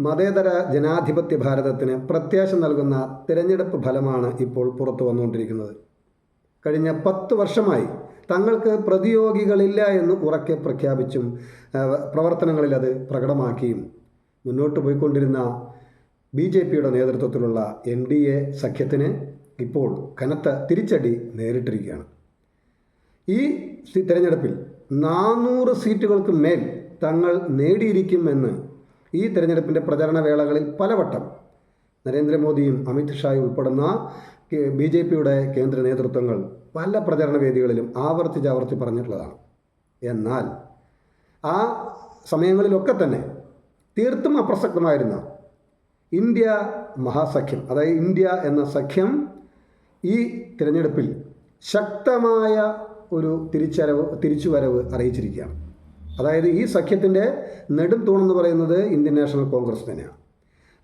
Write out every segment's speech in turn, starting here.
മതേതര ജനാധിപത്യ ഭാരതത്തിന് പ്രത്യാശ നൽകുന്ന തിരഞ്ഞെടുപ്പ് ഫലമാണ് ഇപ്പോൾ പുറത്തു വന്നുകൊണ്ടിരിക്കുന്നത്. കഴിഞ്ഞ പത്ത് വർഷമായി തങ്ങൾക്ക് പ്രതിയോഗികളില്ല എന്ന് ഉറക്കെ പ്രഖ്യാപിച്ചും പ്രവർത്തനങ്ങളിൽ അത് പ്രകടമാക്കിയും മുന്നോട്ട് പോയിക്കൊണ്ടിരുന്ന ബി ജെ പിയുടെ നേതൃത്വത്തിലുള്ള എൻ ഡി എ സഖ്യത്തിന് ഇപ്പോൾ കനത്ത തിരിച്ചടി നേരിട്ടിരിക്കുകയാണ്. ഈ തെരഞ്ഞെടുപ്പിൽ നാനൂറ് സീറ്റുകൾക്ക് മേൽ തങ്ങൾ നേടിയിരിക്കുമെന്ന് ഈ തെരഞ്ഞെടുപ്പിന്റെ പ്രചാരണ വേളകളിൽ പലവട്ടം നരേന്ദ്രമോദിയും അമിത് ഷായും ഉൾപ്പെടുന്ന ബി ജെ പിയുടെ കേന്ദ്ര നേതൃത്വങ്ങൾ പല പ്രചരണ വേദികളിലും ആവർത്തിച്ച് ആവർത്തി പറഞ്ഞിട്ടുള്ളതാണ്. എന്നാൽ ആ സമയങ്ങളിലൊക്കെ തന്നെ തീർത്തും അപ്രസക്തമായിരുന്ന ഇന്ത്യ മഹാസഖ്യം അതായത് ഇന്ത്യ എന്ന സഖ്യം ഈ തിരഞ്ഞെടുപ്പിൽ ശക്തമായ ഒരു തിരിച്ചരവ് തിരിച്ചുവരവ് അറിയിച്ചിരിക്കുകയാണ്. അതായത് ഈ സഖ്യത്തിന്റെ നെടും തൂണെന്ന് പറയുന്നത് ഇന്ത്യൻ നാഷണൽ കോൺഗ്രസ് തന്നെയാണ്.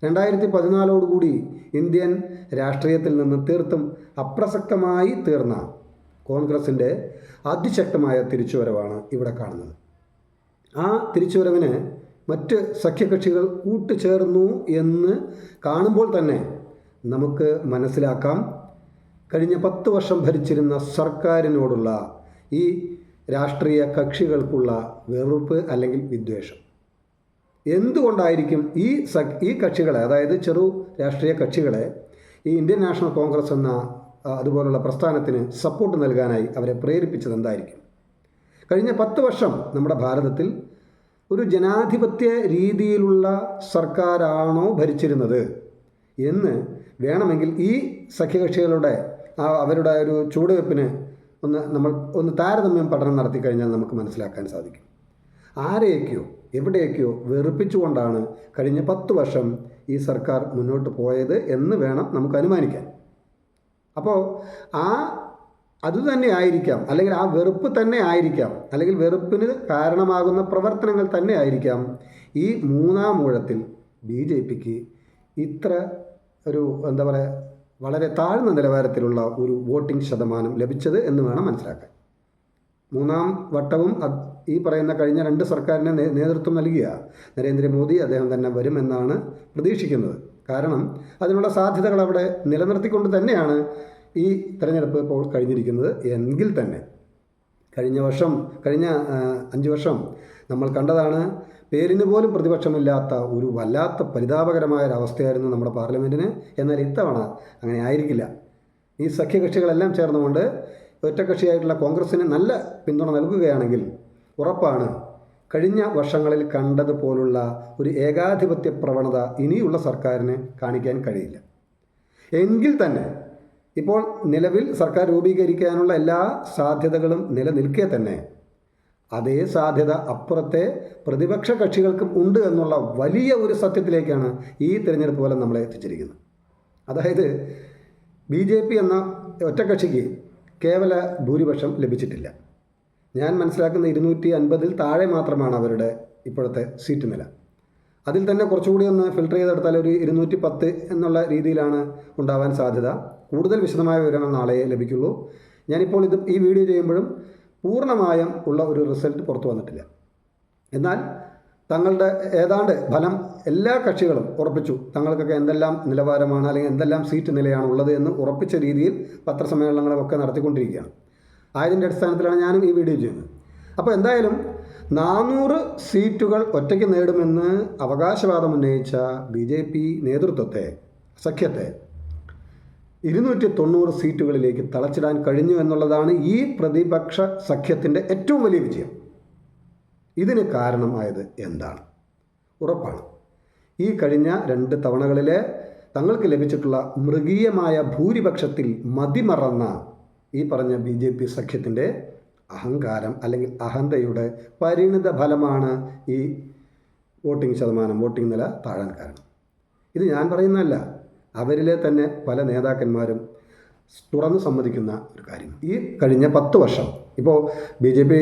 രണ്ടായിരത്തി പതിനാലോടുകൂടി ഇന്ത്യൻ രാഷ്ട്രീയത്തിൽ നിന്ന് തീർത്തും അപ്രസക്തമായി തീർന്ന കോൺഗ്രസിന്റെ അതിശക്തമായ തിരിച്ചുവരവാണ് ഇവിടെ കാണുന്നത്. ആ തിരിച്ചുവരവിന് മറ്റ് സഖ്യകക്ഷികൾ കൂട്ടുചേർന്നു എന്ന് കാണുമ്പോൾ തന്നെ നമുക്ക് മനസ്സിലാക്കാം. കഴിഞ്ഞ പത്ത് വർഷം ഭരിച്ചിരുന്ന സർക്കാരിനോടുള്ള ഈ രാഷ്ട്രീയ കക്ഷികൾക്കുള്ള വെറുപ്പ് അല്ലെങ്കിൽ വിദ്വേഷം. എന്തുകൊണ്ടായിരിക്കും ഈ ഈ കക്ഷികളെ അതായത് ചെറു രാഷ്ട്രീയ കക്ഷികളെ ഈ ഇന്ത്യൻ നാഷണൽ കോൺഗ്രസ് എന്ന അതുപോലുള്ള പ്രസ്ഥാനത്തിന് സപ്പോർട്ട് നൽകാനായി അവരെ പ്രേരിപ്പിച്ചത് എന്തായിരിക്കും? കഴിഞ്ഞ പത്ത് വർഷം നമ്മുടെ ഭാരതത്തിൽ ഒരു ജനാധിപത്യ രീതിയിലുള്ള സർക്കാരാണോ ഭരിച്ചിരുന്നത് എന്ന് വേണമെങ്കിൽ ഈ സഖ്യകക്ഷികളുടെ അവരുടെ ഒരു ചുവടുവെപ്പിന് ഒന്ന് നമ്മൾ ഒന്ന് താരതമ്യം പഠനം നടത്തി കഴിഞ്ഞാൽ നമുക്ക് മനസ്സിലാക്കാൻ സാധിക്കും. ആരെയൊക്കെയോ എവിടെയൊക്കെയോ വെറുപ്പിച്ചുകൊണ്ടാണ് കഴിഞ്ഞ പത്ത് വർഷം ഈ സർക്കാർ മുന്നോട്ട് പോയത് എന്ന് വേണം നമുക്ക് അനുമാനിക്കാൻ. അപ്പോൾ ആ അതുതന്നെ ആയിരിക്കാം അല്ലെങ്കിൽ ആ വെറുപ്പ് തന്നെ ആയിരിക്കാം അല്ലെങ്കിൽ വെറുപ്പിന് കാരണമാകുന്ന പ്രവർത്തനങ്ങൾ തന്നെ ആയിരിക്കാം. ഈ മൂന്നാം ഊഴത്തിൽ ബി ജെ പിക്ക് ഇത്ര ഒരു എന്താ പറയുക വളരെ താഴ്ന്ന നിലവാരത്തിലുള്ള ഒരു വോട്ടിംഗ് ശതമാനം ലഭിച്ചത് എന്ന് വേണം മനസ്സിലാക്കാൻ. മൂന്നാം വട്ടവും ഈ പറയുന്ന കഴിഞ്ഞ രണ്ട് സർക്കാരിന് നേതൃത്വം നൽകിയ നരേന്ദ്രമോദി അദ്ദേഹം തന്നെ വരുമെന്നാണ് പ്രതീക്ഷിക്കുന്നത്. കാരണം അതിനുള്ള സാധ്യതകൾ അവിടെ നിലനിർത്തിക്കൊണ്ട് തന്നെയാണ് ഈ തെരഞ്ഞെടുപ്പ് ഇപ്പോൾ കഴിഞ്ഞിരിക്കുന്നത് എങ്കിൽ തന്നെ. കഴിഞ്ഞ വർഷം കഴിഞ്ഞ അഞ്ച് വർഷം നമ്മൾ കണ്ടതാണ് പേരിന് പോലും പ്രതിപക്ഷമില്ലാത്ത ഒരു വല്ലാത്ത പരിതാപകരമായ ഒരു അവസ്ഥയായിരുന്നു നമ്മുടെ പാർലമെന്റിന് എന്നാൽ ഇത്തവണ അങ്ങനെ ആയിരിക്കില്ല. ഈ സഖ്യകക്ഷികളെല്ലാം ചേർന്നുകൊണ്ട് ഒറ്റക്കക്ഷിയായിട്ടുള്ള കോൺഗ്രസ്സിന് നല്ല പിന്തുണ നൽകുകയാണെങ്കിൽ ഉറപ്പാണ് കഴിഞ്ഞ വർഷങ്ങളിൽ കണ്ടതുപോലുള്ള ഒരു ഏകാധിപത്യ പ്രവണത ഇനിയുള്ള സർക്കാരിന് കാണിക്കാൻ കഴിയില്ല. എങ്കിൽ തന്നെ ഇപ്പോൾ നിലവിൽ സർക്കാർ രൂപീകരിക്കാനുള്ള എല്ലാ സാധ്യതകളും നിലനിൽക്കെ തന്നെ അതേ സാധ്യത അപ്പുറത്തെ പ്രതിപക്ഷ കക്ഷികൾക്കും ഉണ്ട് എന്നുള്ള വലിയ ഒരു സത്യത്തിലേക്കാണ് ഈ തിരഞ്ഞെടുപ്പ് ഫലം നമ്മളെ എത്തിച്ചിരിക്കുന്നത്. അതായത് ബി ജെ പി എന്ന ഒറ്റക്കക്ഷിക്ക് കേവല ഭൂരിപക്ഷം ലഭിച്ചിട്ടില്ല. ഞാൻ മനസ്സിലാക്കുന്ന ഇരുന്നൂറ്റി അൻപതിൽ താഴെ മാത്രമാണ് അവരുടെ ഇപ്പോഴത്തെ സീറ്റ് നില. അതിൽ തന്നെ കുറച്ചുകൂടി ഒന്ന് ഫിൽട്ടർ ചെയ്തെടുത്താൽ ഒരു ഇരുന്നൂറ്റി പത്ത് എന്നുള്ള രീതിയിലാണ് ഉണ്ടാവാൻ സാധ്യത. കൂടുതൽ വിശദമായ വിവരങ്ങൾ നാളെ ലഭിക്കുള്ളൂ. ഞാനിപ്പോൾ ഇത് ഈ വീഡിയോ ചെയ്യുമ്പോഴും പൂർണമായും ഉള്ള ഒരു റിസൾട്ട് പുറത്തു വന്നിട്ടില്ല. എന്നാൽ തങ്ങളുടെ ഏതാണ്ട് ഫലം എല്ലാ കക്ഷികളും ഉറപ്പിച്ചു. തങ്ങൾക്കൊക്കെ എന്തെല്ലാം നിലവാരമാണ് അല്ലെങ്കിൽ എന്തെല്ലാം സീറ്റ് നിലയാണ് ഉള്ളത് എന്ന് ഉറപ്പിച്ച രീതിയിൽ പത്രസമ്മേളനങ്ങളൊക്കെ നടത്തിക്കൊണ്ടിരിക്കുകയാണ്. ആയതിന്റെ അടിസ്ഥാനത്തിലാണ് ഞാനും ഈ വീഡിയോ ചെയ്യുന്നത്. അപ്പോൾ എന്തായാലും നാനൂറ് സീറ്റുകൾ ഒറ്റയ്ക്ക് നേടുമെന്ന് അവകാശവാദം ഉന്നയിച്ച ബി നേതൃത്വത്തെ സഖ്യത്തെ ഇരുന്നൂറ്റി തൊണ്ണൂറ് സീറ്റുകളിലേക്ക് തളച്ചിടാൻ കഴിഞ്ഞു എന്നുള്ളതാണ് ഈ പ്രതിപക്ഷ സഖ്യത്തിന്റെ ഏറ്റവും വലിയ വിജയം. ഇതിന് കാരണമായത് എന്താണ്? ഉറപ്പാണ്. ഈ കഴിഞ്ഞ രണ്ട് തവണകളിലെ തങ്ങൾക്ക് ലഭിച്ചിട്ടുള്ള മൃഗീയമായ ഭൂരിപക്ഷത്തിൽ മതിമറന്ന ഈ പറഞ്ഞ ബി ജെ പി സഖ്യത്തിന്റെ അഹങ്കാരം അല്ലെങ്കിൽ അഹന്തയുടെ പരിണിത ഫലമാണ് ഈ വോട്ടിംഗ് ശതമാനം വോട്ടിംഗ് നില താഴാൻ കാരണം. ഇത് ഞാൻ പറയുന്നതല്ല. അവരിലെ തന്നെ പല നേതാക്കന്മാരും തുറന്ന് സമ്മതിക്കുന്ന ഒരു കാര്യം. ഈ കഴിഞ്ഞ പത്ത് വർഷം ഇപ്പോൾ ബി ജെ പി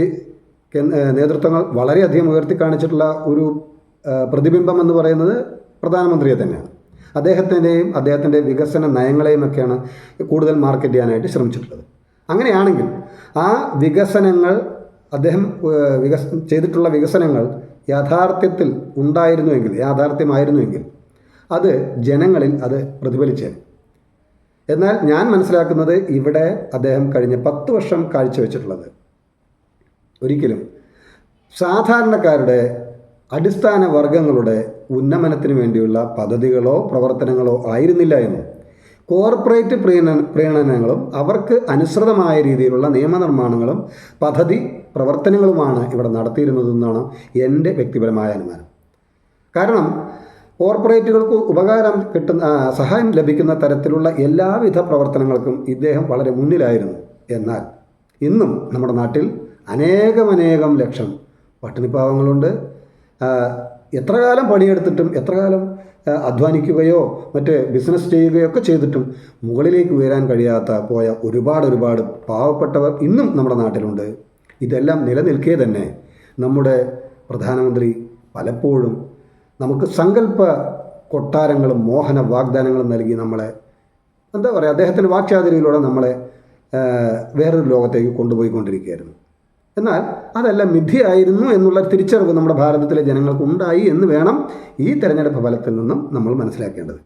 നേതൃത്വങ്ങൾ വളരെയധികം ഉയർത്തി കാണിച്ചിട്ടുള്ള ഒരു പ്രതിബിംബം എന്ന് പറയുന്നത് പ്രധാനമന്ത്രിയെ തന്നെയാണ്. അദ്ദേഹത്തിന്റെയും അദ്ദേഹത്തിന്റെ വികസന നയങ്ങളെയും ഒക്കെയാണ് കൂടുതൽ മാർക്കറ്റ് ചെയ്യാനായിട്ട് ശ്രമിച്ചിട്ടുള്ളത്. അങ്ങനെയാണെങ്കിൽ ആ വികസനങ്ങൾ അദ്ദേഹം വികസ ചെയ്തിട്ടുള്ള വികസനങ്ങൾ യാഥാർത്ഥ്യത്തിൽ ഉണ്ടായിരുന്നുവെങ്കിൽ യാഥാർത്ഥ്യമായിരുന്നുവെങ്കിൽ അത് ജനങ്ങളിൽ അത് പ്രതിഫലിച്ചേനെ എന്നാൽ ഞാൻ മനസ്സിലാക്കുന്നത് ഇവിടെ അദ്ദേഹം കഴിഞ്ഞ പത്ത് വർഷം കാഴ്ചവെച്ചിട്ടുള്ളത്. ഒരിക്കലും സാധാരണക്കാരുടെ അടിസ്ഥാന വർഗങ്ങളുടെ ഉന്നമനത്തിന് വേണ്ടിയുള്ള പദ്ധതികളോ പ്രവർത്തനങ്ങളോ ആയിരുന്നില്ല എന്നും കോർപ്പറേറ്റ് പ്രീണ പ്രീണനങ്ങളും അവർക്ക് അനുസൃതമായ രീതിയിലുള്ള നിയമനിർമ്മാണങ്ങളും പദ്ധതി പ്രവർത്തനങ്ങളുമാണ് ഇവിടെ നടത്തിയിരുന്നതെന്നാണ് എന്റെ വ്യക്തിപരമായ അനുമാനം. കാരണം കോർപ്പറേറ്റുകൾക്ക് ഉപകാരം കിട്ടുന്ന സഹായം ലഭിക്കുന്ന തരത്തിലുള്ള എല്ലാവിധ പ്രവർത്തനങ്ങൾക്കും ഇദ്ദേഹം വളരെ മുന്നിലായിരുന്നു. എന്നാൽ ഇന്നും നമ്മുടെ നാട്ടിൽ അനേകമനേകം ലക്ഷം പട്ടിണിപ്പാവങ്ങളുണ്ട്. എത്ര കാലം പണിയെടുത്തിട്ടും എത്ര കാലം അധ്വാനിക്കുകയോ മറ്റ് ബിസിനസ് ചെയ്യുകയോ ഒക്കെ ചെയ്തിട്ടും മുകളിലേക്ക് ഉയരാൻ കഴിയാത്ത പോയ ഒരുപാട് ഒരുപാട് പാവപ്പെട്ടവർ ഇന്നും നമ്മുടെ നാട്ടിലുണ്ട്. ഇതെല്ലാം നിലനിൽക്കേ തന്നെ നമ്മുടെ പ്രധാനമന്ത്രി പലപ്പോഴും നമുക്ക് സങ്കല്പ കൊട്ടാരങ്ങളും മോഹന വാഗ്ദാനങ്ങളും നൽകി നമ്മളെ എന്താ പറയുക അദ്ദേഹത്തിന്റെ വാക്ചാതുരിയിലൂടെ നമ്മളെ വേറൊരു ലോകത്തേക്ക് കൊണ്ടുപോയിക്കൊണ്ടിരിക്കുകയായിരുന്നു. എന്നാൽ അതെല്ലാം മിഥ്യയായിരുന്നു എന്നുള്ള തിരിച്ചറിവ് നമ്മുടെ ഭാരതത്തിലെ ജനങ്ങൾക്ക് ഉണ്ടായി എന്ന് വേണം ഈ തെരഞ്ഞെടുപ്പ് ഫലത്തിൽ നിന്നും നമ്മൾ മനസ്സിലാക്കേണ്ടത്.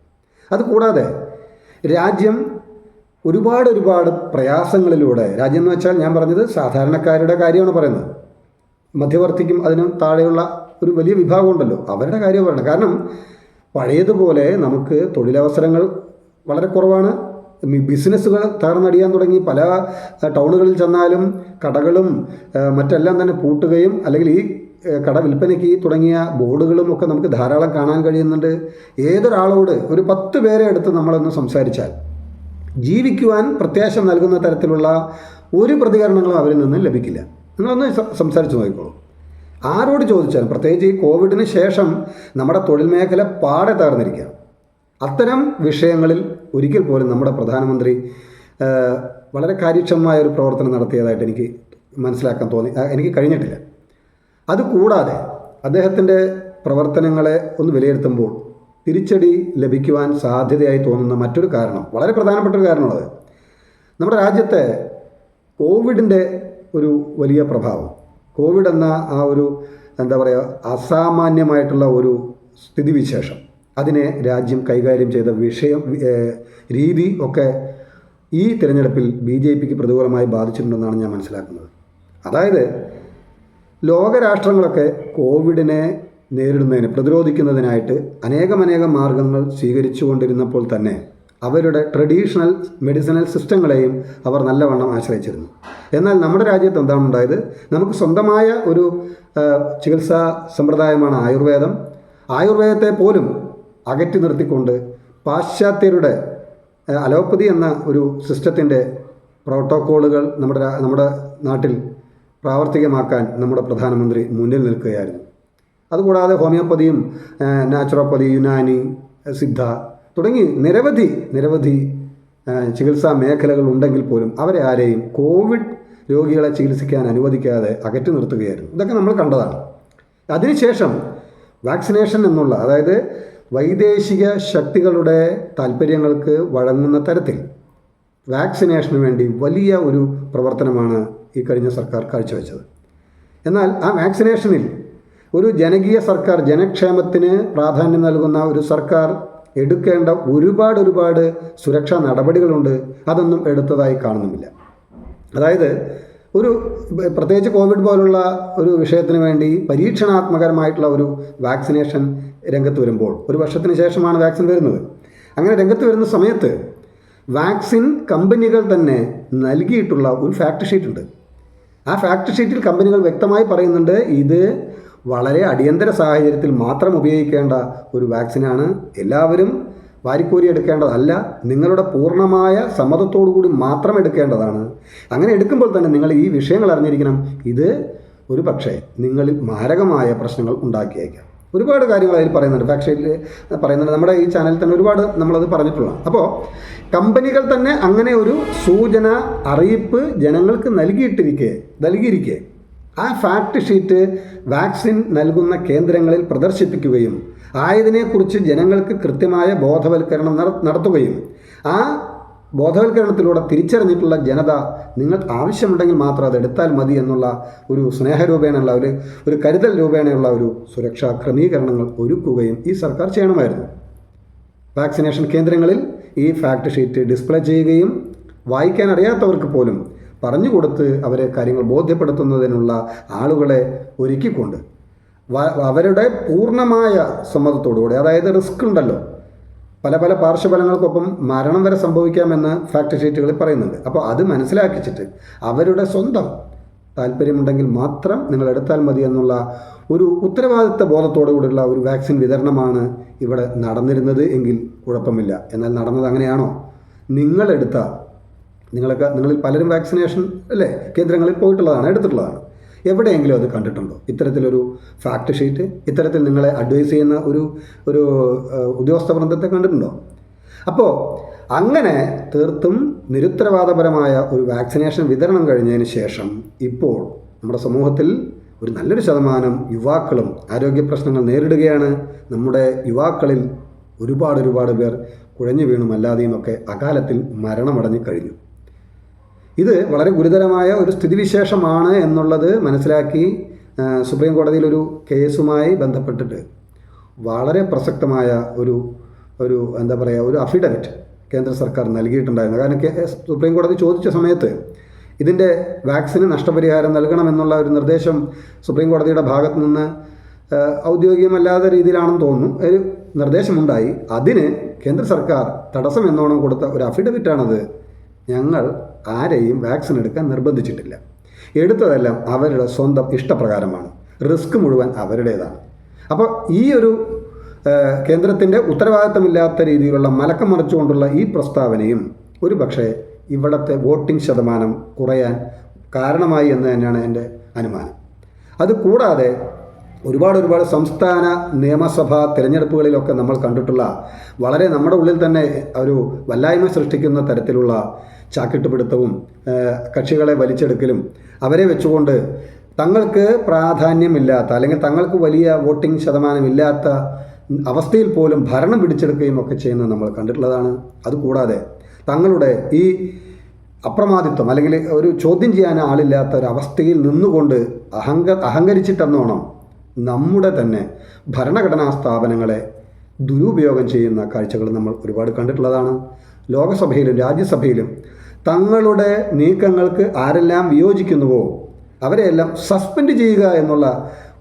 അതുകൂടാതെ രാജ്യം ഒരുപാട് ഒരുപാട് പ്രയാസങ്ങളിലൂടെ രാജ്യം എന്ന് വെച്ചാൽ ഞാൻ പറഞ്ഞത് സാധാരണക്കാരുടെ കാര്യമാണ് പറയുന്നത്. മധ്യവർത്തിക്കും അതിനും താഴെയുള്ള ഒരു വലിയ വിഭാഗമുണ്ടല്ലോ. അവരുടെ കാര്യം പറയണം കാരണം പഴയതുപോലെ നമുക്ക് തൊഴിലവസരങ്ങൾ വളരെ കുറവാണ്. ബിസിനസ്സുകൾ തകർന്നടിയാൻ തുടങ്ങി. പല ടൗണുകളിൽ ചെന്നാലും കടകളും മറ്റെല്ലാം തന്നെ പൂട്ടുകയും അല്ലെങ്കിൽ ഈ കട വിൽപ്പനയ്ക്ക് തുടങ്ങിയ ബോർഡുകളും ഒക്കെ നമുക്ക് ധാരാളം കാണാൻ കഴിയുന്നുണ്ട്. ഏതൊരാളോട് ഒരു പത്ത് പേരെ എടുത്ത് നമ്മളൊന്ന് സംസാരിച്ചാൽ ജീവിക്കുവാൻ പ്രത്യാശ നൽകുന്ന തരത്തിലുള്ള ഒരു പ്രതികരണങ്ങളും അവരിൽ നിന്ന് ലഭിക്കില്ല. നിങ്ങളൊന്ന് സംസാരിച്ച് നോക്കിക്കോളൂ. ആരോട് ചോദിച്ചാലും പ്രത്യേകിച്ച് ഈ കോവിഡിന് ശേഷം നമ്മുടെ തൊഴിൽ മേഖല പാടെ തകർന്നിരിക്കുകയാണ്. അത്തരം വിഷയങ്ങളിൽ ഒരിക്കൽ പോലും നമ്മുടെ പ്രധാനമന്ത്രി വളരെ കാര്യക്ഷമമായ ഒരു പ്രവർത്തനം നടത്തിയതായിട്ട് എനിക്ക് മനസ്സിലാക്കാൻ തോന്നി എനിക്ക് കഴിഞ്ഞിട്ടില്ല. അതുകൂടാതെ അദ്ദേഹത്തിന്റെ പ്രവർത്തനങ്ങളെ ഒന്ന് വിലയിരുത്തുമ്പോൾ തിരിച്ചടി ലഭിക്കുവാൻ സാധ്യതയായി തോന്നുന്ന മറ്റൊരു കാരണം വളരെ പ്രധാനപ്പെട്ട ഒരു കാരണമുള്ളത് നമ്മുടെ രാജ്യത്തെ കോവിഡിന്റെ ഒരു വലിയ പ്രഭാവം കോവിഡ് എന്ന ആ ഒരു എന്താ പറയുക അസാമാന്യമായിട്ടുള്ള ഒരു സ്ഥിതിവിശേഷം. അതിനെ രാജ്യം കൈകാര്യം ചെയ്ത വിഷയം രീതി ഒക്കെ ഈ തിരഞ്ഞെടുപ്പിൽ ബി ജെ പിക്ക് പ്രതികൂലമായി ബാധിച്ചിട്ടുണ്ടെന്നാണ് ഞാൻ മനസ്സിലാക്കുന്നത്. അതായത് ലോകരാഷ്ട്രങ്ങളൊക്കെ കോവിഡിനെ നേരിടുന്നതിന് പ്രതിരോധിക്കുന്നതിനായിട്ട് അനേകമനേകം മാർഗങ്ങൾ സ്വീകരിച്ചു കൊണ്ടിരുന്നപ്പോൾ തന്നെ അവരുടെ ട്രഡീഷണൽ മെഡിസിനൽ സിസ്റ്റങ്ങളെയും അവർ നല്ലവണ്ണം ആശ്രയിച്ചിരുന്നു. എന്നാൽ നമ്മുടെ രാജ്യത്ത് എന്താണ് ഉണ്ടായത്? നമുക്ക് സ്വന്തമായ ഒരു ചികിത്സാ സമ്പ്രദായമാണ് ആയുർവേദം. ആയുർവേദത്തെ പോലും അകറ്റി നിർത്തിക്കൊണ്ട് പാശ്ചാത്യരുടെ അലോപ്പതി എന്ന ഒരു സിസ്റ്റത്തിന്റെ പ്രോട്ടോക്കോളുകൾ നമ്മുടെ നമ്മുടെ നാട്ടിൽ പ്രാവർത്തികമാക്കാൻ നമ്മുടെ പ്രധാനമന്ത്രി മുന്നിൽ നിൽക്കുകയായിരുന്നു. അതുകൂടാതെ ഹോമിയോപ്പതിയും നാച്ചുറോപ്പതി യുനാനി സിദ്ധ തുടങ്ങി നിരവധി നിരവധി ചികിത്സാ മേഖലകൾ ഉണ്ടെങ്കിൽ പോലും അവരെ ആരെയും കോവിഡ് രോഗികളെ ചികിത്സിക്കാൻ അനുവദിക്കാതെ അകറ്റി നിർത്തുകയായിരുന്നു. ഇതൊക്കെ നമ്മൾ കണ്ടതാണ്. അതിനുശേഷം വാക്സിനേഷൻ എന്നുള്ള അതായത് വൈദേശിക ശക്തികളുടെ താല്പര്യങ്ങൾക്ക് വഴങ്ങുന്ന തരത്തിൽ വാക്സിനേഷന് വേണ്ടി വലിയ ഒരു പ്രവർത്തനമാണ് ഈ കഴിഞ്ഞ സർക്കാർ കാഴ്ചവെച്ചത്. എന്നാൽ ആ വാക്സിനേഷനിൽ ഒരു ജനകീയ സർക്കാർ ജനക്ഷേമത്തിന് പ്രാധാന്യം നൽകുന്ന ഒരു സർക്കാർ എടുക്കേണ്ട ഒരുപാട് ഒരുപാട് സുരക്ഷാ നടപടികളുണ്ട്. അതൊന്നും എടുത്തതായി കാണുന്നുമില്ല. അതായത് ഒരു പ്രത്യേകിച്ച് കോവിഡ് പോലുള്ള ഒരു വിഷയത്തിന് വേണ്ടി പരീക്ഷണാത്മകരമായിട്ടുള്ള ഒരു വാക്സിനേഷൻ രംഗത്ത് വരുമ്പോൾ ഒരു വർഷത്തിന് ശേഷമാണ് വാക്സിൻ വരുന്നത്. അങ്ങനെ രംഗത്ത് വരുന്ന സമയത്ത് വാക്സിൻ കമ്പനികൾ തന്നെ നൽകിയിട്ടുള്ള ഒരു ഫാക്ട് ഷീറ്റ് ഉണ്ട്. ആ ഫാക്ട് ഷീറ്റിൽ കമ്പനികൾ വ്യക്തമായി പറയുന്നുണ്ട് ഇത് വളരെ അടിയന്തര സാഹചര്യത്തിൽ മാത്രം ഉപയോഗിക്കേണ്ട ഒരു വാക്സിനാണ്. എല്ലാവരും വാരിക്കോരി എടുക്കേണ്ടതല്ല നിങ്ങളുടെ പൂർണമായ സമ്മതത്തോടു കൂടി മാത്രം എടുക്കേണ്ടതാണ്. അങ്ങനെ എടുക്കുമ്പോൾ തന്നെ നിങ്ങൾ ഈ വിഷയങ്ങൾ അറിഞ്ഞിരിക്കണം. ഇത് ഒരു പക്ഷേ നിങ്ങളിൽ മാരകമായ പ്രശ്നങ്ങൾ ഉണ്ടാക്കിയേക്കാം. ഒരുപാട് കാര്യങ്ങൾ അതിൽ പറയുന്നുണ്ട്. ഷീറ്റിൽ പറയുന്നുണ്ട്. നമ്മുടെ ഈ ചാനലിൽ തന്നെ ഒരുപാട് നമ്മളത് പറഞ്ഞിട്ടുള്ള. അപ്പോൾ കമ്പനികൾ തന്നെ അങ്ങനെ ഒരു സൂചന അറിയിപ്പ് ജനങ്ങൾക്ക് നൽകിയിട്ടിരിക്കെ നൽകിയിരിക്കെ. ആ ഫാക്ട് ഷീറ്റ് വാക്സിൻ നൽകുന്ന കേന്ദ്രങ്ങളിൽ പ്രദർശിപ്പിക്കുകയും ആയതിനെക്കുറിച്ച് ജനങ്ങൾക്ക് കൃത്യമായ ബോധവൽക്കരണം നടത്തുകയും ആ ബോധവൽക്കരണത്തിലൂടെ തിരിച്ചറിഞ്ഞിട്ടുള്ള ജനത നിങ്ങൾ ആവശ്യമുണ്ടെങ്കിൽ മാത്രം അത് എടുത്താൽ മതി എന്നുള്ള ഒരു സ്നേഹരൂപേണയുള്ള ഒരു ഒരു കരുതൽ രൂപേണയുള്ള ഒരു സുരക്ഷാ ക്രമീകരണങ്ങൾ ഒരുക്കുകയും ഈ സർക്കാർ ചെയ്യണമായിരുന്നു. വാക്സിനേഷൻ കേന്ദ്രങ്ങളിൽ ഈ ഫാക്ട് ഷീറ്റ് ഡിസ്പ്ലേ ചെയ്യുകയും വായിക്കാൻ അറിയാത്തവർക്ക് പോലും പറഞ്ഞു കൊടുത്ത് അവരെ കാര്യങ്ങൾ ബോധ്യപ്പെടുത്തുന്നതിനുള്ള ആളുകളെ ഒരുക്കിക്കൊണ്ട് അവരുടെ പൂർണമായ സമ്മതത്തോടുകൂടി അതായത് റിസ്ക് ഉണ്ടല്ലോ. പല പല പാർശ്വഫലങ്ങൾക്കൊപ്പം മരണം വരെ സംഭവിക്കാമെന്ന് ഫാക്ട് ഷീറ്റുകളിൽ പറയുന്നുണ്ട്. അപ്പോൾ അത് മനസ്സിലാക്കിച്ചിട്ട് അവരുടെ സ്വന്തം താല്പര്യമുണ്ടെങ്കിൽ മാത്രം നിങ്ങൾ എടുത്താൽ മതി എന്നുള്ള ഒരു ഉത്തരവാദിത്ത ബോധത്തോടു കൂടിയുള്ള ഒരു വാക്സിൻ വിതരണമാണ് ഇവിടെ നടന്നിരുന്നത് എങ്കിൽ കുഴപ്പമില്ല. എന്നാൽ നടന്നത് അങ്ങനെയാണോ? നിങ്ങളെടുത്ത നിങ്ങളൊക്കെ നിങ്ങളിൽ പലരും വാക്സിനേഷൻ അല്ലേ കേന്ദ്രങ്ങളിൽ പോയിട്ടുള്ളതാണ് എടുത്തിട്ടുള്ളതാണ്. എവിടെയെങ്കിലും അത് കണ്ടിട്ടുണ്ടോ? ഇത്തരത്തിലൊരു ഫാക്ട് ഷീറ്റ് ഇത്തരത്തിൽ നിങ്ങളെ അഡ്വൈസ് ചെയ്യുന്ന ഒരു ഒരു ഉദ്യോഗസ്ഥ വൃന്ദത്തെ കണ്ടിട്ടുണ്ടോ? അപ്പോൾ അങ്ങനെ തീർത്തും നിരുത്തരവാദപരമായ ഒരു വാക്സിനേഷൻ വിതരണം കഴിഞ്ഞതിന് ശേഷം ഇപ്പോൾ നമ്മുടെ സമൂഹത്തിൽ ഒരു നല്ലൊരു ശതമാനം യുവാക്കളും ആരോഗ്യ പ്രശ്നങ്ങൾ നേരിടുകയാണ്. നമ്മുടെ യുവാക്കളിൽ ഒരുപാട് ഒരുപാട് പേർ കുഴഞ്ഞു വീണും അല്ലാതെയും ഒക്കെ അകാലത്തിൽ മരണമടഞ്ഞു കഴിഞ്ഞു. ഇത് വളരെ ഗുരുതരമായ ഒരു സ്ഥിതിവിശേഷമാണ് എന്നുള്ളത് മനസ്സിലാക്കി സുപ്രീം കോടതിയിൽ ഒരു കേസുമായി ബന്ധപ്പെട്ടിട്ട് വളരെ പ്രസക്തമായ ഒരു ഒരു എന്താ പറയുക ഒരു അഫിഡവിറ്റ് കേന്ദ്ര സർക്കാർ നൽകിയിട്ടുണ്ടായിരുന്നു. കാരണം സുപ്രീം കോടതി ചോദിച്ച സമയത്ത് ഇതിന്റെ വാക്സിന് നഷ്ടപരിഹാരം നൽകണമെന്നുള്ള ഒരു നിർദ്ദേശം സുപ്രീം കോടതിയുടെ ഭാഗത്ത് നിന്ന് ഔദ്യോഗികമല്ലാത്ത രീതിയിലാണെന്ന് തോന്നുന്നു. ഒരു നിർദ്ദേശമുണ്ടായി. അതിന് കേന്ദ്ര സർക്കാർ തടസ്സം എന്നോണം കൊടുത്ത ഒരു അഫിഡവിറ്റാണത് ഞങ്ങൾ ആരെയും വാക്സിൻ എടുക്കാൻ നിർബന്ധിച്ചിട്ടില്ല. എടുത്തതെല്ലാം അവരുടെ സ്വന്തം ഇഷ്ടപ്രകാരമാണ്. റിസ്ക് മുഴുവൻ അവരുടേതാണ്. അപ്പോൾ ഈ ഒരു കേന്ദ്രത്തിന്റെ ഉത്തരവാദിത്തമില്ലാത്ത രീതിയിലുള്ള മലക്കം മറിച്ചുകൊണ്ടുള്ള ഈ പ്രസ്താവനയും ഒരു പക്ഷേ ഇവിടുത്തെ വോട്ടിംഗ് ശതമാനം കുറയാൻ കാരണമായി എന്ന് തന്നെയാണ് എന്റെ അനുമാനം. അത് കൂടാതെ ഒരുപാട് ഒരുപാട് സംസ്ഥാന നിയമസഭാ തിരഞ്ഞെടുപ്പുകളിലൊക്കെ നമ്മൾ കണ്ടിട്ടുള്ള വളരെ നമ്മുടെ ഉള്ളിൽ തന്നെ ഒരു വല്ലായ്മ സൃഷ്ടിക്കുന്ന തരത്തിലുള്ള ചാക്കിട്ടുപിടുത്തവും കക്ഷികളെ വലിച്ചെടുക്കലും അവരെ വെച്ചുകൊണ്ട് തങ്ങൾക്ക് പ്രാധാന്യമില്ലാത്ത അല്ലെങ്കിൽ തങ്ങൾക്ക് വലിയ വോട്ടിംഗ് ശതമാനമില്ലാത്ത അവസ്ഥയിൽ പോലും ഭരണം പിടിച്ചെടുക്കുകയും ഒക്കെ ചെയ്യുന്നത് നമ്മൾ കണ്ടിട്ടുള്ളതാണ്. അതുകൂടാതെ തങ്ങളുടെ ഈ അപ്രമാദിത്വം അല്ലെങ്കിൽ ഒരു ചോദ്യം ചെയ്യാൻ ആളില്ലാത്ത ഒരു അവസ്ഥയിൽ നിന്നുകൊണ്ട് അഹങ്ക അഹങ്കരിച്ചിട്ടെന്നോണം നമ്മുടെ തന്നെ ഭരണഘടനാ സ്ഥാപനങ്ങളെ ദുരുപയോഗം ചെയ്യുന്ന കാഴ്ചകൾ നമ്മൾ ഒരുപാട് കണ്ടിട്ടുള്ളതാണ്. ലോകസഭയിലും രാജ്യസഭയിലും തങ്ങളുടെ നീക്കങ്ങൾക്ക് ആരെല്ലാം വിയോജിക്കുന്നുവോ അവരെയെല്ലാം സസ്പെൻഡ് ചെയ്യുക എന്നുള്ള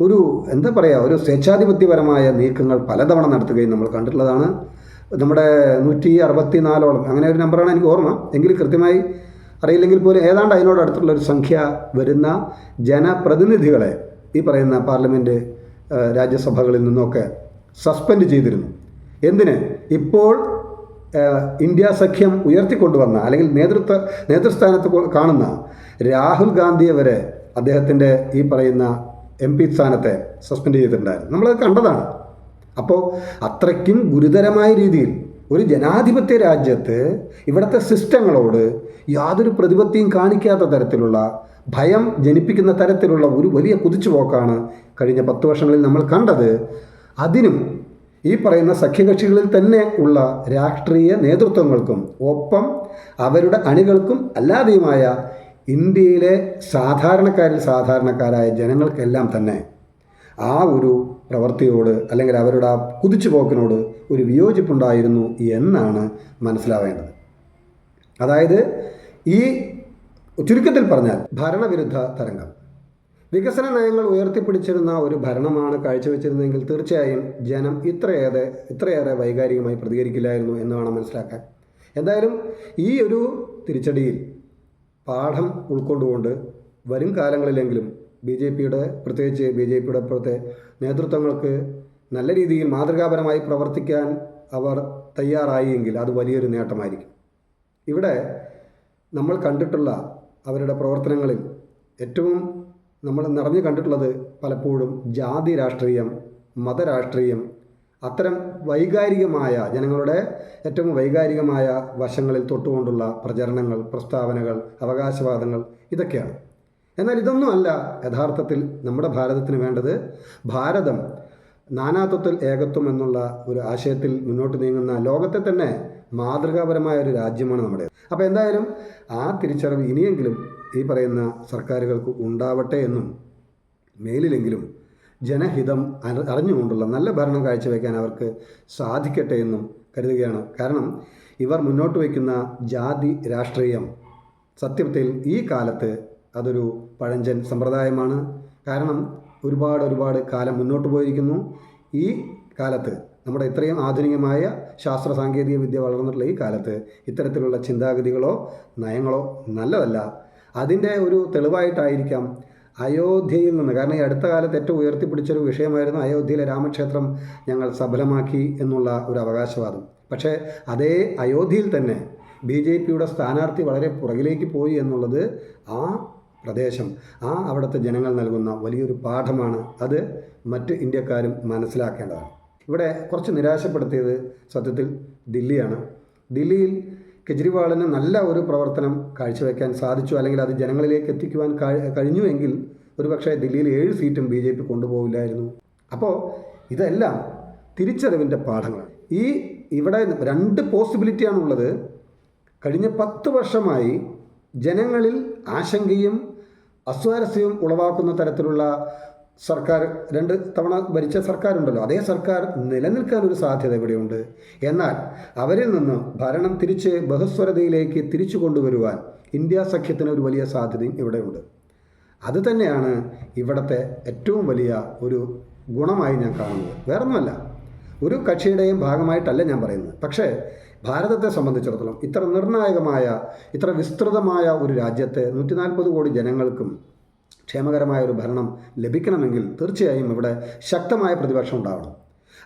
ഒരു എന്താ പറയുക ഒരു സ്വേച്ഛാധിപത്യപരമായ നീക്കങ്ങൾ പലതവണ നടത്തുകയും നമ്മൾ കണ്ടിട്ടുള്ളതാണ്. നമ്മുടെ നൂറ്റി അറുപത്തി നാലോളം അങ്ങനെ ഒരു നമ്പറാണ് എനിക്ക് ഓർമ്മ. എങ്കിൽ കൃത്യമായി അറിയില്ലെങ്കിൽ പോലും ഏതാണ്ട് അതിനോട് അടുത്തുള്ള ഒരു സംഖ്യ വരുന്ന ജനപ്രതിനിധികളെ ഈ പറയുന്ന പാർലമെന്റ് രാജ്യസഭകളിൽ നിന്നൊക്കെ സസ്പെൻഡ് ചെയ്തിരുന്നു. എന്തിന്? ഇപ്പോൾ ഇന്ത്യ സഖ്യം ഉയർത്തിക്കൊണ്ടുവന്ന അല്ലെങ്കിൽ നേതൃത്വ നേതൃസ്ഥാനത്ത് കാണുന്ന രാഹുൽ ഗാന്ധിയെ വരെ അദ്ദേഹത്തിന്റെ ഈ പറയുന്ന എം പി സ്ഥാനത്തെ സസ്പെൻഡ് ചെയ്തിട്ടുണ്ടായിരുന്നു. നമ്മളത് കണ്ടതാണ്. അപ്പോൾ അത്രയ്ക്കും ഗുരുതരമായ രീതിയിൽ ഒരു ജനാധിപത്യ രാജ്യത്ത് ഇവിടുത്തെ സിസ്റ്റങ്ങളോട് യാതൊരു പ്രതിപത്തിയും കാണിക്കാത്ത തരത്തിലുള്ള ഭയം ജനിപ്പിക്കുന്ന തരത്തിലുള്ള ഒരു വലിയ കുതിച്ചുപോക്കാണ് കഴിഞ്ഞ പത്ത് വർഷങ്ങളിൽ നമ്മൾ കണ്ടത്. അതിനും ഈ പറയുന്ന സഖ്യകക്ഷികളിൽ തന്നെ ഉള്ള രാഷ്ട്രീയ നേതൃത്വങ്ങൾക്കും ഒപ്പം അവരുടെ അണികൾക്കും അല്ലാതെയുമായ ഇന്ത്യയിലെ സാധാരണക്കാരിൽ സാധാരണക്കാരായ ജനങ്ങൾക്കെല്ലാം തന്നെ ആ ഒരു പ്രവൃത്തിയോട് അല്ലെങ്കിൽ അവരുടെ ആ കുതിച്ചുപോക്കിനോട് ഒരു വിയോജിപ്പുണ്ടായിരുന്നു എന്നാണ് മനസ്സിലാവേണ്ടത്. അതായത് ഈ ചുരുക്കത്തിൽ പറഞ്ഞാൽ ഭരണവിരുദ്ധ തരംഗം. വികസന നയങ്ങൾ ഉയർത്തിപ്പിടിച്ചിരുന്ന ഒരു ഭരണമാണ് കാഴ്ചവെച്ചിരുന്നതെങ്കിൽ തീർച്ചയായും ജനം ഇത്രയേറെ ഇത്രയേറെ വൈകാരികമായി പ്രതികരിക്കില്ലായിരുന്നു എന്ന് വേണം മനസ്സിലാക്കാൻ. എന്തായാലും ഈ ഒരു തിരിച്ചടിയിൽ പാഠം ഉൾക്കൊണ്ടുകൊണ്ട് വരും കാലങ്ങളിലെങ്കിലും ബി ജെ പിയുടെ പ്രത്യേകിച്ച് ബി ജെ പിയുടെ ഇപ്പോഴത്തെ നേതൃത്വങ്ങൾക്ക് നല്ല രീതിയിൽ മാതൃകാപരമായി പ്രവർത്തിക്കാൻ അവർ തയ്യാറായി എങ്കിൽ അത് വലിയൊരു നേട്ടമായിരിക്കും. ഇവിടെ നമ്മൾ കണ്ടിട്ടുള്ള അവരുടെ പ്രവർത്തനങ്ങളിൽ ഏറ്റവും നമ്മൾ നിറഞ്ഞു കണ്ടിട്ടുള്ളത് പലപ്പോഴും ജാതി രാഷ്ട്രീയം മതരാഷ്ട്രീയം അത്തരം വൈകാരികമായ ജനങ്ങളുടെ ഏറ്റവും വൈകാരികമായ വശങ്ങളിൽ തൊട്ടുകൊണ്ടുള്ള പ്രചരണങ്ങൾ പ്രസ്താവനകൾ അവകാശവാദങ്ങൾ ഇതൊക്കെയാണ്. എന്നാൽ ഇതൊന്നും അല്ല യഥാർത്ഥത്തിൽ നമ്മുടെ ഭാരതത്തിന് വേണ്ടത് ഭാരതം നാനാത്വത്തിൽ ഏകത്വം എന്നുള്ള ഒരു ആശയത്തിൽ മുന്നോട്ട് നീങ്ങുന്ന ലോകത്തെ തന്നെ മാതൃകാപരമായ ഒരു രാജ്യമാണ് നമ്മുടെ. അപ്പോൾ എന്തായാലും ആ തിരിച്ചറിവ് ഇനിയെങ്കിലും ഈ പറയുന്ന സർക്കാരുകൾക്ക് ഉണ്ടാവട്ടെ എന്നും മേലിലെങ്കിലും ജനഹിതം അറി- അറിഞ്ഞുകൊണ്ടുള്ള നല്ല ഭരണം കാഴ്ചവെക്കാൻ അവർക്ക് സാധിക്കട്ടെ എന്നും കരുതുകയാണ്. കാരണം ഇവർ മുന്നോട്ട് വയ്ക്കുന്ന ജാതി രാഷ്ട്രീയം സത്യത്തിൽ ഈ കാലത്ത് അതൊരു പഴഞ്ചൻ സമ്പ്രദായമാണ്. കാരണം ഒരുപാട് ഒരുപാട് കാലം മുന്നോട്ട് പോയിരിക്കുന്നു. ഈ കാലത്ത് നമ്മുടെ ഇത്രയും ആധുനികമായ ശാസ്ത്ര സാങ്കേതിക വിദ്യ വളർന്നിട്ടുള്ള ഈ കാലത്ത് ഇത്തരത്തിലുള്ള ചിന്താഗതികളോ നയങ്ങളോ നല്ലതല്ല. അതിന്റെ ഒരു തെളിവായിട്ടായിരിക്കാം അയോധ്യയിൽ നിന്ന്. കാരണം ഈ അടുത്ത കാലത്ത് ഏറ്റവും ഉയർത്തിപ്പിടിച്ചൊരു വിഷയമായിരുന്നു അയോധ്യയിലെ രാമക്ഷേത്രം ഞങ്ങൾ സഫലമാക്കി എന്നുള്ള ഒരു അവകാശവാദം. പക്ഷേ അതേ അയോധ്യയിൽ തന്നെ ബി ജെ പിയുടെ സ്ഥാനാർത്ഥി വളരെ പുറകിലേക്ക് പോയി എന്നുള്ളത് ആ പ്രദേശം ആ അവിടുത്തെ ജനങ്ങൾ നൽകുന്ന വലിയൊരു പാഠമാണ്. അത് മറ്റ് ഇന്ത്യക്കാരും മനസ്സിലാക്കേണ്ടതാണ്. ഇവിടെ കുറച്ച് നിരാശപ്പെടുത്തിയത് സത്യത്തിൽ ദില്ലിയാണ്. ദില്ലിയിൽ കെജ്രിവാളിന് നല്ല ഒരു പ്രവർത്തനം കാഴ്ചവെക്കാൻ സാധിച്ചു അല്ലെങ്കിൽ അത് ജനങ്ങളിലേക്ക് എത്തിക്കുവാൻ കഴി- കഴിഞ്ഞുവെങ്കിൽ ഒരുപക്ഷെ ദില്ലിയിൽ ഏഴ് സീറ്റും ബി ജെ പി കൊണ്ടുപോകില്ലായിരുന്നു അപ്പോൾ ഇതെല്ലാം തിരിച്ചറിവിന്റെ പാഠങ്ങളാണ്. ഈ ഇവിടെ രണ്ട് പോസിബിലിറ്റിയാണുള്ളത് കഴിഞ്ഞ പത്ത് വർഷമായി ജനങ്ങളിൽ ആശങ്കയും അസ്വാരസ്യവും ഉളവാക്കുന്ന തരത്തിലുള്ള സർക്കാർ രണ്ട് തവണ ഭരിച്ച സർക്കാരുണ്ടല്ലോ. അതേ സർക്കാർ നിലനിൽക്കാൻ ഒരു സാധ്യത ഇവിടെയുണ്ട്. എന്നാൽ അവരിൽ നിന്ന് ഭരണം തിരിച്ച് ബഹുസ്വരതയിലേക്ക് തിരിച്ചു കൊണ്ടുവരുവാൻ ഇന്ത്യ സഖ്യത്തിന് ഒരു വലിയ സാധ്യതയും ഇവിടെയുണ്ട്. അത് തന്നെയാണ് ഇവിടുത്തെ ഏറ്റവും വലിയ ഒരു ഗുണമായി ഞാൻ കാണുന്നത്. വേറൊന്നുമല്ല ഒരു കക്ഷിയുടെയും ഭാഗമായിട്ടല്ല ഞാൻ പറയുന്നത്. പക്ഷേ ഭാരതത്തെ സംബന്ധിച്ചിടത്തോളം ഇത്ര നിർണായകമായ ഇത്ര വിസ്തൃതമായ ഒരു രാജ്യത്തെ നൂറ്റി കോടി ജനങ്ങൾക്കും ക്ഷേമകരമായ ഒരു ഭരണം ലഭിക്കണമെങ്കിൽ തീർച്ചയായും ഇവിടെ ശക്തമായ പ്രതിപക്ഷം ഉണ്ടാവണം.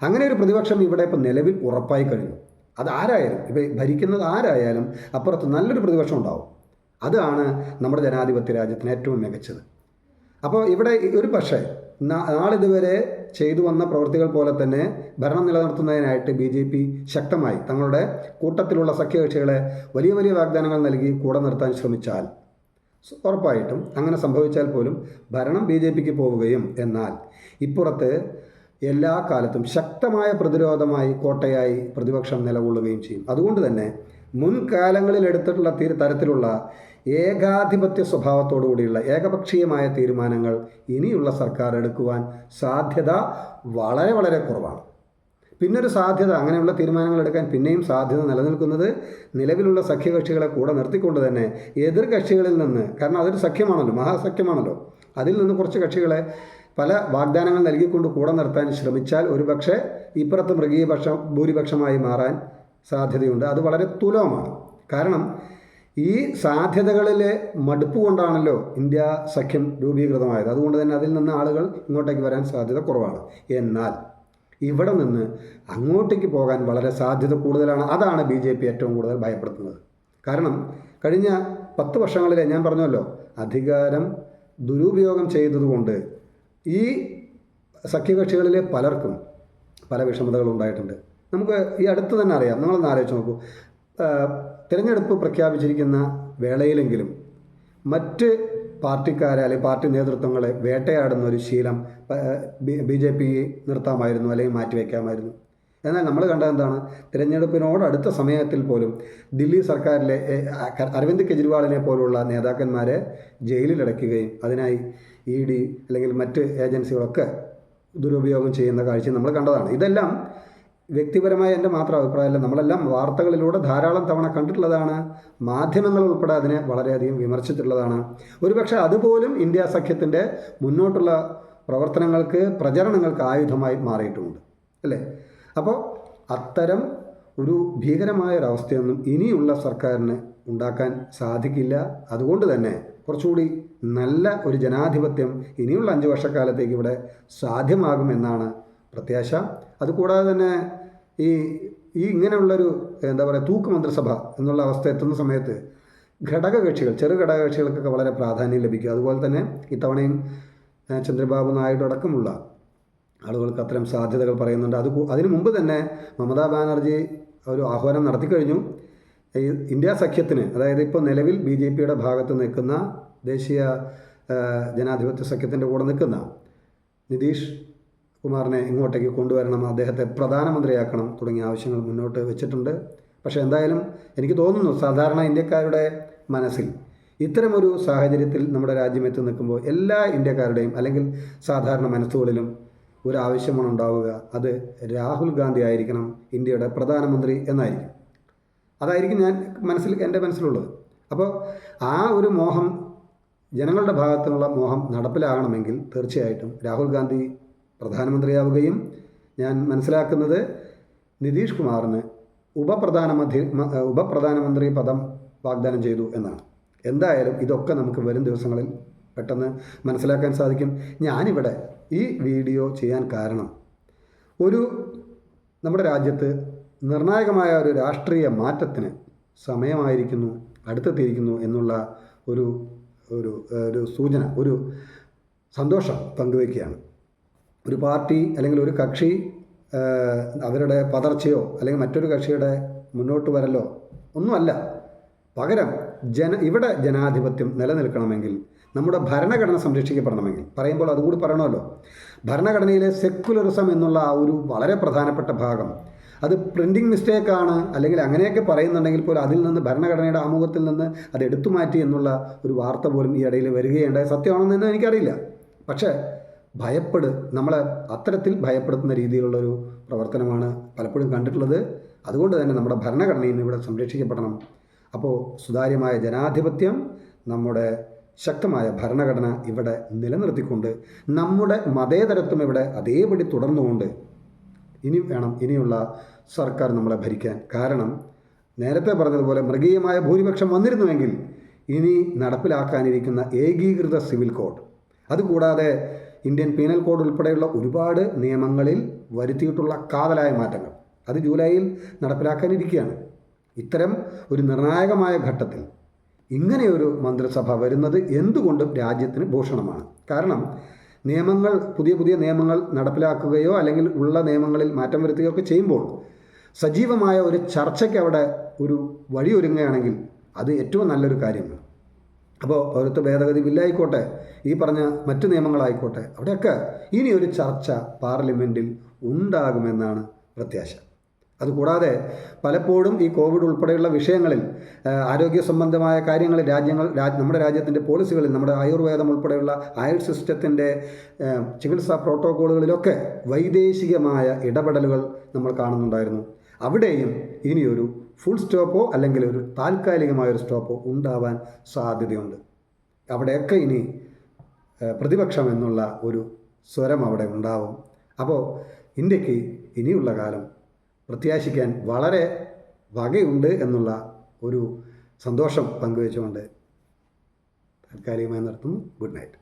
അങ്ങനെ ഒരു പ്രതിപക്ഷം ഇവിടെ ഇപ്പം നിലവിൽ ഉറപ്പായി കഴിഞ്ഞു. അത് ആരായാലും ഇപ്പം ഭരിക്കുന്നത് ആരായാലും അപ്പുറത്ത് നല്ലൊരു പ്രതിപക്ഷം ഉണ്ടാവും. അതാണ് നമ്മുടെ ജനാധിപത്യ രാജ്യത്തിന് ഏറ്റവും മികച്ചത്. അപ്പോൾ ഇവിടെ ഒരു പക്ഷേ നാളിതുവരെ ചെയ്തു വന്ന പ്രവൃത്തികൾ പോലെ തന്നെ ഭരണം നിലനിർത്തുന്നതിനായിട്ട് ബി ജെ പി ശക്തമായി തങ്ങളുടെ കൂട്ടത്തിലുള്ള സഖ്യകക്ഷികളെ വലിയ വലിയ വാഗ്ദാനങ്ങൾ നൽകി കൂടെ നിർത്താൻ ശ്രമിച്ചാൽ ഉറപ്പായിട്ടും അങ്ങനെ സംഭവിച്ചാൽ പോലും ഭരണം ബി ജെ പിക്ക് പോവുകയും എന്നാൽ ഇപ്പുറത്ത് എല്ലാ കാലത്തും ശക്തമായ പ്രതിരോധമായി കോട്ടയായി പ്രതിപക്ഷം നിലകൊള്ളുകയും ചെയ്യും. അതുകൊണ്ട് തന്നെ മുൻകാലങ്ങളിൽ എടുത്തിട്ടുള്ള തീ- തരത്തിലുള്ള ഏകാധിപത്യ സ്വഭാവത്തോടു കൂടിയുള്ള ഏകപക്ഷീയമായ തീരുമാനങ്ങൾ ഇനിയുള്ള സർക്കാർ എടുക്കുവാൻ സാധ്യത വളരെ വളരെ കുറവാണ്. പിന്നൊരു സാധ്യത അങ്ങനെയുള്ള തീരുമാനങ്ങൾ എടുക്കാൻ പിന്നെയും സാധ്യത നിലനിൽക്കുന്നത് നിലവിലുള്ള സഖ്യകക്ഷികളെ കൂടെ നിർത്തിക്കൊണ്ട് തന്നെ എതിർ കക്ഷികളിൽ നിന്ന് കാരണം അതൊരു സഖ്യമാണല്ലോ മഹാസഖ്യമാണല്ലോ. അതിൽ നിന്ന് കുറച്ച് കക്ഷികളെ പല വാഗ്ദാനങ്ങൾ നൽകിക്കൊണ്ട് കൂടെ നിർത്താൻ ശ്രമിച്ചാൽ ഒരുപക്ഷെ ഇപ്പുറത്ത് മൃഗീയപക്ഷം ഭൂരിപക്ഷമായി മാറാൻ സാധ്യതയുണ്ട്. അത് വളരെ തുലമാണ് കാരണം ഈ സാധ്യതകളിലെ മടുപ്പ് കൊണ്ടാണല്ലോ ഇന്ത്യ സഖ്യം രൂപീകൃതമായത്. അതുകൊണ്ട് തന്നെ അതിൽ നിന്ന് ആളുകൾ ഇങ്ങോട്ടേക്ക് വരാൻ സാധ്യത കുറവാണ്. എന്നാൽ ഇവിടെ നിന്ന് അങ്ങോട്ടേക്ക് പോകാൻ വളരെ സാധ്യത കൂടുതലാണ്. അതാണ് ബി ജെ പി ഏറ്റവും കൂടുതൽ ഭയപ്പെടുത്തുന്നത്. കാരണം കഴിഞ്ഞ പത്ത് വർഷങ്ങളിലെ ഞാൻ പറഞ്ഞല്ലോ അധികാരം ദുരുപയോഗം ചെയ്തതുകൊണ്ട് ഈ സഖ്യകക്ഷികളിലെ പലർക്കും പല വിഷമതകളുണ്ടായിട്ടുണ്ട് നമുക്ക് ഈ അടുത്ത് തന്നെ അറിയാം. നിങ്ങളൊന്ന് ആലോചിച്ച് നോക്കൂ. തിരഞ്ഞെടുപ്പ് പ്രഖ്യാപിച്ചിരിക്കുന്ന വേളയിലെങ്കിലും മറ്റ് പാർട്ടിക്കാരെ അല്ലെങ്കിൽ പാർട്ടി നേതൃത്വങ്ങളെ വേട്ടയാടുന്ന ഒരു ശീലം ബി ജെ പി നിർത്താമായിരുന്നു അല്ലെങ്കിൽ മാറ്റിവെക്കാമായിരുന്നു. എന്നാൽ നമ്മൾ കണ്ടത് എന്താണ്? തിരഞ്ഞെടുപ്പിനോട് അടുത്ത സമയത്തിൽ പോലും ദില്ലി സർക്കാരിലെ അരവിന്ദ് കെജ്രിവാളിനെ പോലുള്ള നേതാക്കന്മാരെ ജയിലിലടയ്ക്കുകയും അതിനായി ഇ ഡി അല്ലെങ്കിൽ മറ്റ് ഏജൻസികളൊക്കെ ദുരുപയോഗം ചെയ്യുന്ന കാഴ്ച നമ്മൾ കണ്ടതാണ്. ഇതെല്ലാം വ്യക്തിപരമായ എന്റെ മാത്രം അഭിപ്രായമല്ല. നമ്മളെല്ലാം വാർത്തകളിലൂടെ ധാരാളം തവണ കണ്ടിട്ടുള്ളതാണ്. മാധ്യമങ്ങൾ ഉൾപ്പെടെ അതിനെ വളരെയധികം വിമർശിച്ചിട്ടുള്ളതാണ്. ഒരുപക്ഷെ അതുപോലും ഇന്ത്യ സഖ്യത്തിന്റെ മുന്നോട്ടുള്ള പ്രവർത്തനങ്ങൾക്ക് പ്രചരണങ്ങൾക്ക് ആയുധമായി മാറിയിട്ടുമുണ്ട് അല്ലേ? അപ്പോൾ അത്തരം ഒരു ഭീകരമായ ഒരവസ്ഥയൊന്നും ഇനിയുള്ള സർക്കാരിന് ഉണ്ടാക്കാൻ സാധിക്കില്ല. അതുകൊണ്ട് തന്നെ കുറച്ചുകൂടി നല്ല ഒരു ജനാധിപത്യം ഇനിയുള്ള അഞ്ച് വർഷക്കാലത്തേക്ക് ഇവിടെ സാധ്യമാകുമെന്നാണ് പ്രത്യാശ. അതുകൂടാതെ തന്നെ ഈ ഈ ഇങ്ങനെയുള്ളൊരു എന്താ പറയുക തൂക്ക് മന്ത്രിസഭ എന്നുള്ള അവസ്ഥ എത്തുന്ന സമയത്ത് ഘടകകക്ഷികൾ ചെറു ഘടകകക്ഷികൾക്കൊക്കെ വളരെ പ്രാധാന്യം ലഭിക്കും. അതുപോലെ തന്നെ ഇത്തവണയും ചന്ദ്രബാബു നായിഡു അടക്കമുള്ള ആളുകൾക്ക് അത്തരം സാധ്യതകൾ പറയുന്നുണ്ട്. അത് അതിനു മുമ്പ് തന്നെ മമതാ ബാനർജി ഒരു ആഹ്വാനം നടത്തിക്കഴിഞ്ഞു ഈ ഇന്ത്യ സഖ്യത്തിന് അതായത് ഇപ്പോൾ നിലവിൽ ബി ജെ പിയുടെ ഭാഗത്ത് നിൽക്കുന്ന ദേശീയ ജനാധിപത്യ സഖ്യത്തിന്റെ കൂടെ നിൽക്കുന്ന നിതീഷ് കുമാറിനെ ഇങ്ങോട്ടേക്ക് കൊണ്ടുവരണം അദ്ദേഹത്തെ പ്രധാനമന്ത്രിയാക്കണം തുടങ്ങിയ ആവശ്യങ്ങൾ മുന്നോട്ട് വെച്ചിട്ടുണ്ട്. പക്ഷേ എന്തായാലും എനിക്ക് തോന്നുന്നു സാധാരണ ഇന്ത്യക്കാരുടെ മനസ്സിൽ ഇത്തരമൊരു സാഹചര്യത്തിൽ നമ്മുടെ രാജ്യം എത്തി നിൽക്കുമ്പോൾ എല്ലാ ഇന്ത്യക്കാരുടെയും അല്ലെങ്കിൽ സാധാരണ മനസ്സുകളിലും ഒരു ആവശ്യമാണ് ഉണ്ടാവുക. അത് രാഹുൽ ഗാന്ധി ആയിരിക്കണം ഇന്ത്യയുടെ പ്രധാനമന്ത്രി എന്നായിരിക്കും. അതായിരിക്കും ഞാൻ മനസ്സിൽ എന്റെ മനസ്സിലുള്ളത്. അപ്പോൾ ആ ഒരു മോഹം ജനങ്ങളുടെ ഭാഗത്തുനിന്നുള്ള മോഹം നടപ്പിലാകണമെങ്കിൽ തീർച്ചയായിട്ടും രാഹുൽ ഗാന്ധി പ്രധാനമന്ത്രിയാവുകയും ഞാൻ മനസ്സിലാക്കുന്നത് നിതീഷ് കുമാറിന് ഉപപ്രധാനമന്ത്രി ഉപപ്രധാനമന്ത്രി പദം വാഗ്ദാനം ചെയ്തു എന്നാണ്. എന്തായാലും ഇതൊക്കെ നമുക്ക് വരും ദിവസങ്ങളിൽ പെട്ടെന്ന് മനസ്സിലാക്കാൻ സാധിക്കും. ഞാനിവിടെ ഈ വീഡിയോ ചെയ്യാൻ കാരണം ഒരു നമ്മുടെ രാജ്യത്ത് നിർണായകമായ ഒരു രാഷ്ട്രീയ മാറ്റത്തിന് സമയമായിരിക്കുന്നു അടുത്തെത്തിയിരിക്കുന്നു എന്നുള്ള ഒരു ഒരു ഒരു സൂചന ഒരു സന്തോഷം പങ്കുവയ്ക്കുകയാണ്. ഒരു പാർട്ടി അല്ലെങ്കിൽ ഒരു കക്ഷി അവരുടെ പതർച്ചയോ അല്ലെങ്കിൽ മറ്റൊരു കക്ഷിയുടെ മുന്നോട്ട് വരലോ ഒന്നുമല്ല. പകരം ജന ഇവിടെ ജനാധിപത്യം നിലനിൽക്കണമെങ്കിൽ നമ്മുടെ ഭരണഘടന സംരക്ഷിക്കപ്പെടണമെങ്കിൽ പറയുമ്പോൾ അതുകൂടി പറയണമല്ലോ. ഭരണഘടനയിലെ സെക്കുലറിസം എന്നുള്ള ആ ഒരു വളരെ പ്രധാനപ്പെട്ട ഭാഗം അത് പ്രിന്റിംഗ് മിസ്റ്റേക്കാണ് അല്ലെങ്കിൽ അങ്ങനെയൊക്കെ പറയുന്നുണ്ടെങ്കിൽ പോലും അതിൽ നിന്ന് ഭരണഘടനയുടെ ആമുഖത്തിൽ നിന്ന് അത് എടുത്തു മാറ്റി എന്നുള്ള ഒരു വാർത്ത പോലും ഈ ഇടയിൽ വരികയുണ്ടായ. സത്യമാണെന്ന് എനിക്കറിയില്ല. പക്ഷേ ഭയപ്പെട് നമ്മളെ അത്തരത്തിൽ ഭയപ്പെടുത്തുന്ന രീതിയിലുള്ളൊരു പ്രവർത്തനമാണ് പലപ്പോഴും കണ്ടിട്ടുള്ളത്. അതുകൊണ്ട് തന്നെ നമ്മുടെ ഭരണഘടനയിൽ ഇവിടെ സംരക്ഷിക്കപ്പെടണം. അപ്പോൾ സുതാര്യമായ ജനാധിപത്യം നമ്മുടെ ശക്തമായ ഭരണഘടന ഇവിടെ നിലനിർത്തിക്കൊണ്ട് നമ്മുടെ മതേതരത്വം ഇവിടെ അതേപടി തുടർന്നുകൊണ്ട് ഇനി വേണം ഇനിയുള്ള സർക്കാർ നമ്മളെ ഭരിക്കാൻ. കാരണം നേരത്തെ പറഞ്ഞതുപോലെ മൃഗീയമായ ഭൂരിപക്ഷം വന്നിരുന്നുവെങ്കിൽ ഇനി നടപ്പിലാക്കാനിരിക്കുന്ന ഏകീകൃത സിവിൽ കോഡ്. അതുകൂടാതെ ഇന്ത്യൻ പീനൽ കോഡ് ഉൾപ്പെടെയുള്ള ഒരുപാട് നിയമങ്ങളിൽ വരുത്തിയിട്ടുള്ള കാതലായ മാറ്റങ്ങൾ. അത് ജൂലൈയിൽ നടപ്പിലാക്കാനിരിക്കുകയാണ്. ഇത്തരം ഒരു നിർണായകമായ ഘട്ടത്തിൽ ഇങ്ങനെയൊരു മന്ത്രിസഭ വരുന്നത് എന്തുകൊണ്ടും രാജ്യത്തിന് ഭൂഷണമാണ്. കാരണം നിയമങ്ങൾ പുതിയ പുതിയ നിയമങ്ങൾ നടപ്പിലാക്കുകയോ അല്ലെങ്കിൽ ഉള്ള നിയമങ്ങളിൽ മാറ്റം വരുത്തുകയോ ഒക്കെ ചെയ്യുമ്പോൾ സജീവമായ ഒരു ചർച്ചയ്ക്ക് അവിടെ ഒരു വഴിയൊരുങ്ങുകയാണെങ്കിൽ അത് ഏറ്റവും നല്ലൊരു കാര്യമാണ്. അപ്പോൾ പൗരത്വ ഭേദഗതി ബില്ലായിക്കോട്ടെ ഈ പറഞ്ഞ മറ്റു നിയമങ്ങളായിക്കോട്ടെ അവിടെയൊക്കെ ഇനി ഒരു ചർച്ച പാർലമെന്റിൽ ഉണ്ടാകുമെന്നാണ് പ്രത്യാശ. അതുകൂടാതെ പലപ്പോഴും ഈ കോവിഡ് ഉൾപ്പെടെയുള്ള വിഷയങ്ങളിൽ ആരോഗ്യ സംബന്ധമായ കാര്യങ്ങൾ രാജ്യങ്ങൾ നമ്മുടെ രാജ്യത്തിന്റെ പോളിസികളിൽ നമ്മുടെ ആയുർവേദം ഉൾപ്പെടെയുള്ള ആയുഷ് സിസ്റ്റത്തിന്റെ ചികിത്സാ പ്രോട്ടോക്കോളുകളിലൊക്കെ വൈദേശികമായ ഇടപെടലുകൾ നമ്മൾ കാണുന്നുണ്ടായിരുന്നു. അവിടെയും ഇനിയൊരു ഫുൾ സ്റ്റോപ്പോ അല്ലെങ്കിൽ ഒരു താൽക്കാലികമായ ഒരു സ്റ്റോപ്പോ ഉണ്ടാവാൻ സാധ്യതയുണ്ട്. അവിടെയൊക്കെ ഇനി പ്രതിപക്ഷം എന്നുള്ള ഒരു സ്വരം അവിടെ ഉണ്ടാവും. അപ്പോൾ ഇന്ത്യയ്ക്ക് ഇനിയുള്ള കാലം പ്രത്യാശിക്കാൻ വളരെ വകയുണ്ട് എന്നുള്ള ഒരു സന്തോഷം പങ്കുവെച്ചുകൊണ്ട് താൽക്കാലികമായി നിർത്തുന്നു. Good night.